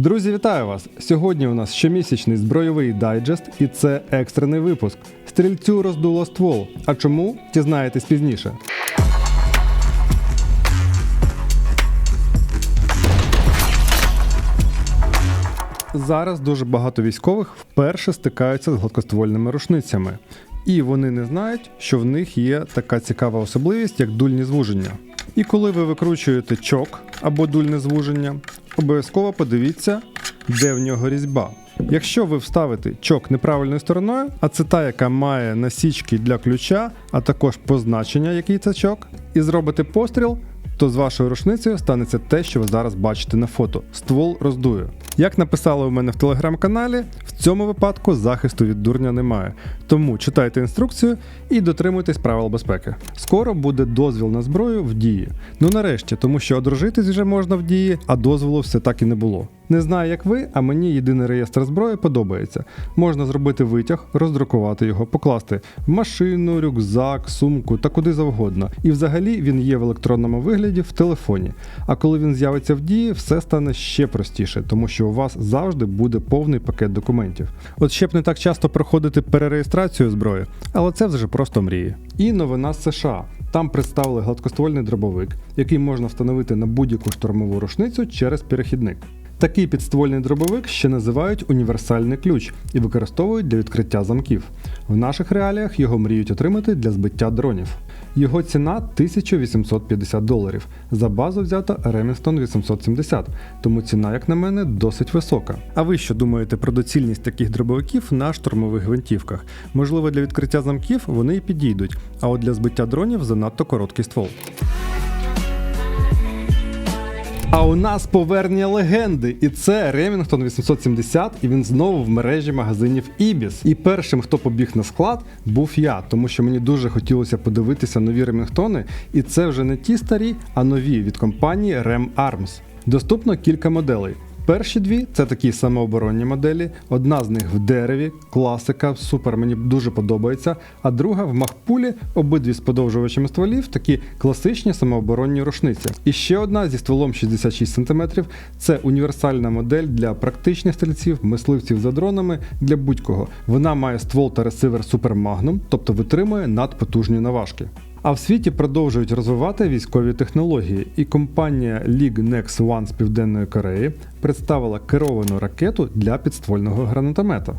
Друзі, вітаю вас! Сьогодні у нас щомісячний збройовий дайджест, і це екстрений випуск. Стрільцю роздуло ствол. А чому? Дізнаєтесь пізніше. Зараз дуже багато військових вперше стикаються з гладкоствольними рушницями, і вони не знають, що в них є така цікава особливість, як дульні звуження. І коли ви викручуєте чок або дульне звуження, обов'язково подивіться, де в нього різьба. Якщо ви вставите чок неправильною стороною, а це та, яка має насічки для ключа, а також позначення, який це чок, і зробите постріл, то з вашою рушницею станеться те, що ви зараз бачите на фото. Ствол роздує. Як написали у мене в телеграм-каналі, в цьому випадку захисту від дурня немає. Тому читайте інструкцію і дотримуйтесь правил безпеки. Скоро буде дозвіл на зброю в дії. Ну нарешті, тому що одружитись вже можна в дії, а дозволу все так і не було. Не знаю, як ви, а мені єдиний реєстр зброї подобається. Можна зробити витяг, роздрукувати його, покласти в машину, рюкзак, сумку та куди завгодно. І взагалі він є в електронному вигляді в телефоні. А коли він з'явиться в дії, все стане ще простіше, тому що у вас завжди буде повний пакет документів. От ще б не так часто проходити перереєстрацію зброї, але це вже просто мрії. І новина з США. Там представили гладкоствольний дробовик, який можна встановити на будь-яку штурмову рушницю через перехідник. Такий підствольний дробовик ще називають універсальний ключ і використовують для відкриття замків. В наших реаліях його мріють отримати для збиття дронів. Його ціна 1850 доларів. За базу взято Remington 870, тому ціна, як на мене, досить висока. А ви що думаєте про доцільність таких дробовиків на штурмових гвинтівках? Можливо, для відкриття замків вони і підійдуть, а от для збиття дронів занадто короткий ствол. А у нас повернення легенди, і це Ремінгтон 870, і він знову в мережі магазинів Ібіс. І першим, хто побіг на склад, був я, тому що мені дуже хотілося подивитися нові ремінгтони, і це вже не ті старі, а нові від компанії Rem Arms. Доступно кілька моделей. Перші дві це такі самооборонні моделі. Одна з них в дереві, класика, супер, мені дуже подобається. А друга в махпулі, обидві з подовжувачами стволів, такі класичні самооборонні рушниці. І ще одна зі стволом 66 см. Це універсальна модель для практичних стрільців, мисливців за дронами, для будь-кого. Вона має ствол та ресивер Super Magnum, тобто витримує надпотужні наважки. А в світі продовжують розвивати військові технології, і компанія League Next One з Південної Кореї представила керовану ракету для підствольного гранатомета.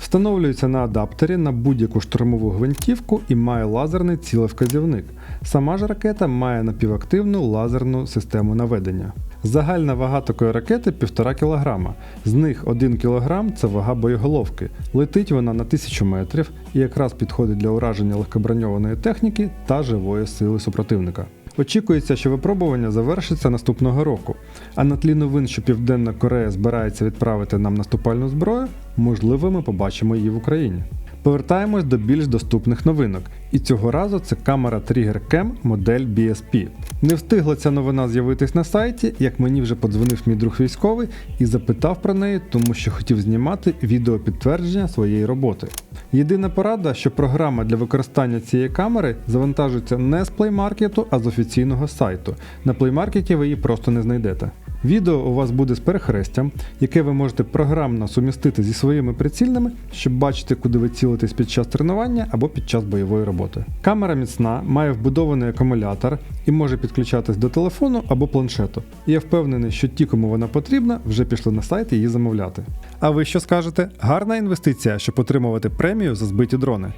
Встановлюється на адаптері на будь-яку штурмову гвинтівку і має лазерний цілевказівник. Сама ж ракета має напівактивну лазерну систему наведення. Загальна вага такої ракети 1,5 кг. З них 1 кг це вага боєголовки. Летить вона на 1000 метрів і якраз підходить для ураження легкоброньованої техніки та живої сили супротивника. Очікується, що випробування завершиться наступного року. А на тлі новин, що Південна Корея збирається відправити нам наступальну зброю, можливо, ми побачимо її в Україні. Повертаємось до більш доступних новинок, і цього разу це камера Trigger Cam модель BSP. Не встигла ця новина з'явитись на сайті, як мені вже подзвонив мій друг військовий і запитав про неї, тому що хотів знімати відео підтвердження своєї роботи. Єдина порада, що програма для використання цієї камери завантажується не з Market, а з офіційного сайту. На Market ви її просто не знайдете. Відео у вас буде з перехрестям, яке ви можете програмно сумістити зі своїми прицільними, щоб бачити, куди ви цілитесь під час тренування або під час бойової роботи. Камера міцна, має вбудований акумулятор і може підключатись до телефону або планшету. І я впевнений, що ті, кому вона потрібна, вже пішли на сайт її замовляти. А ви що скажете? Гарна інвестиція, щоб отримувати премію за збиті дрони.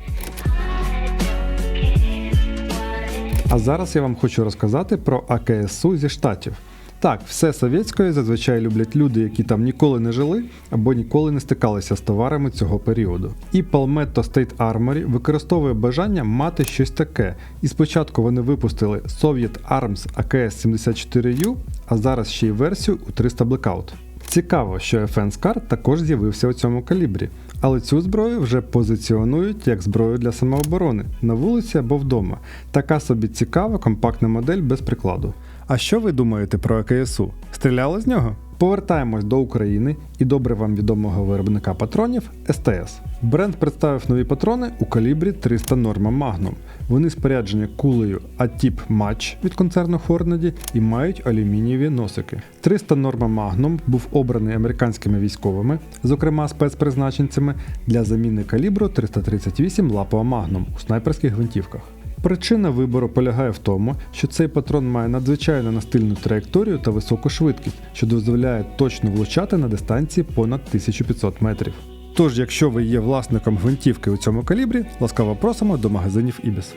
А зараз я вам хочу розказати про АКСУ зі штатів. Так, все совєтською зазвичай люблять люди, які там ніколи не жили або ніколи не стикалися з товарами цього періоду. І Palmetto State Armory використовує бажання мати щось таке. І спочатку вони випустили Soviet Arms AKS 74U, а зараз ще й версію у 300 Blackout. Цікаво, що FN Scar також з'явився у цьому калібрі, але цю зброю вже позиціонують як зброю для самооборони на вулиці або вдома. Така собі цікава компактна модель без прикладу. А що ви думаєте про АКСУ? Стріляли з нього? Повертаємось до України і добре вам відомого виробника патронів СТС. Бренд представив нові патрони у калібрі 300 Norma Magnum. Вони споряджені кулею A-Tip Match від концерну Hornady і мають алюмінієві носики. 300 Norma Magnum був обраний американськими військовими, зокрема спецпризначенцями, для заміни калібру 338 лапова Magnum у снайперських гвинтівках. Причина вибору полягає в тому, що цей патрон має надзвичайно настильну траєкторію та високу швидкість, що дозволяє точно влучати на дистанції понад 1500 метрів. Тож, якщо ви є власником гвинтівки у цьому калібрі, ласкаво просимо до магазинів Ibis.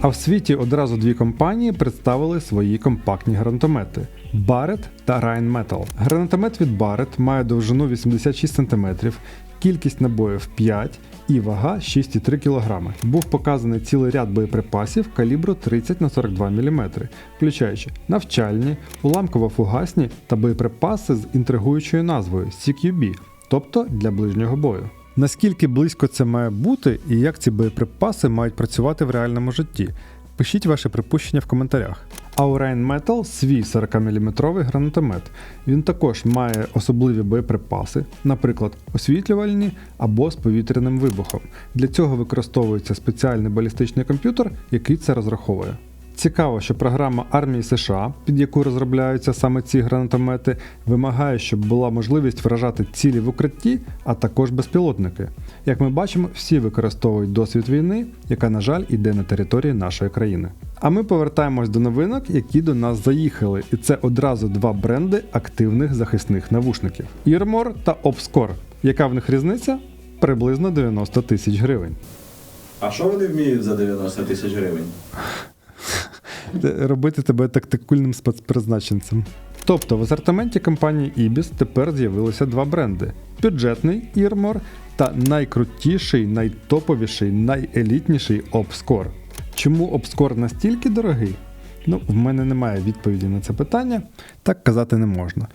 А в світі одразу дві компанії представили свої компактні гранатомети Barrett та Rheinmetall. Гранатомет від Barrett має довжину 86 см, кількість набоїв 5 і вага 6,3 кг. Був показаний цілий ряд боєприпасів калібру 30 на 42 мм, включаючи навчальні, уламково-фугасні та боєприпаси з інтригуючою назвою CQB, тобто для ближнього бою. Наскільки близько це має бути і як ці боєприпаси мають працювати в реальному житті? Пишіть ваші припущення в коментарях. А у Rheinmetall свій 40-мм гранатомет. Він також має особливі боєприпаси, наприклад, освітлювальні або з повітряним вибухом. Для цього використовується спеціальний балістичний комп'ютер, який це розраховує. Цікаво, що програма армії США, під яку розробляються саме ці гранатомети, вимагає, щоб була можливість вражати цілі в укритті, а також безпілотники. Як ми бачимо, всі використовують досвід війни, яка, на жаль, іде на території нашої країни. А ми повертаємось до новинок, які до нас заїхали, і це одразу два бренди активних захисних навушників: Earmore та Obscore. Яка в них різниця? Приблизно 90 тисяч гривень. А що вони вміють за 90 тисяч гривень? Робити тебе тактикульним спецпризначенцем. Тобто в асортименті компанії Ibis тепер з'явилося два бренди: бюджетний Ірмор та найкрутіший, найтоповіший, найелітніший Obscore. Чому Obscore настільки дорогий? Ну, в мене немає відповіді на це питання, так казати не можна.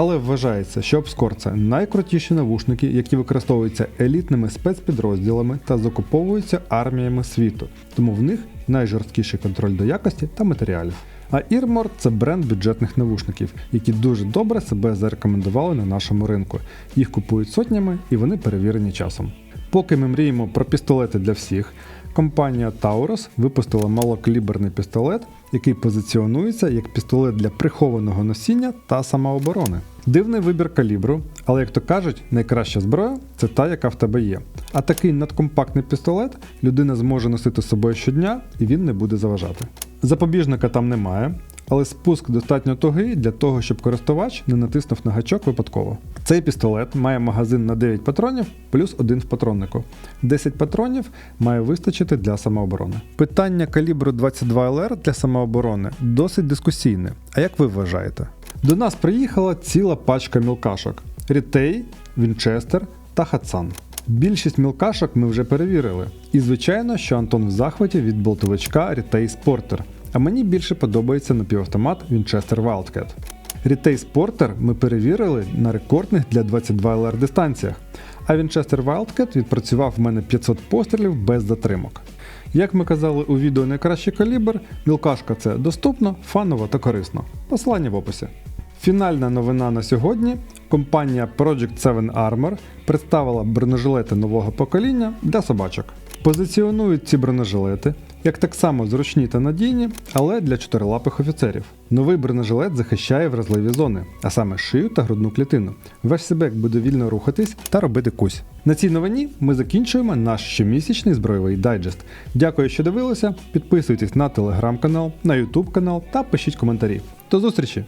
Але вважається, що Obscore – це найкрутіші навушники, які використовуються елітними спецпідрозділами та закуповуються арміями світу, тому в них найжорсткіший контроль до якості та матеріалів. А Earmor – це бренд бюджетних навушників, які дуже добре себе зарекомендували на нашому ринку. Їх купують сотнями і вони перевірені часом. Поки ми мріємо про пістолети для всіх, компанія Taurus випустила малокаліберний пістолет, який позиціонується як пістолет для прихованого носіння та самооборони. Дивний вибір калібру, але як то кажуть, найкраща зброя це та, яка в тебе є. А такий надкомпактний пістолет людина зможе носити з собою щодня і він не буде заважати. Запобіжника там немає, але спуск достатньо тугий для того, щоб користувач не натиснув на гачок випадково. Цей пістолет має магазин на 9 патронів плюс один в патроннику. 10 патронів має вистачити для самооборони. Питання калібру 22 ЛР для самооборони досить дискусійне. А як ви вважаєте? До нас приїхала ціла пачка мілкашок: Рітей, Вінчестер та Хатсан. Більшість мілкашок ми вже перевірили. І звичайно, що Антон в захваті від болтовичка Рітей Спортер. А мені більше подобається напівавтомат Winchester Wildcat. Рітей Спортер ми перевірили на рекордних для 22 LR дистанціях, а Winchester Wildcat відпрацював в мене 500 пострілів без затримок. Як ми казали у відео найкращий калібр, мілкашка це доступно, фаново та корисно. Посилання в описі. Фінальна новина на сьогодні. Компанія Project 7 Armor представила бронежилети нового покоління для собачок. Позиціонують ці бронежилети як так само зручні та надійні, але для чотирилапих офіцерів. Новий бронежилет захищає вразливі зони, а саме шию та грудну клітину. Ваш себек буде вільно рухатись та робити кусь. На цій новині ми закінчуємо наш щомісячний збройовий дайджест. Дякую, що дивилися. Підписуйтесь на телеграм-канал, на ютуб канал та пишіть коментарі. До зустрічі!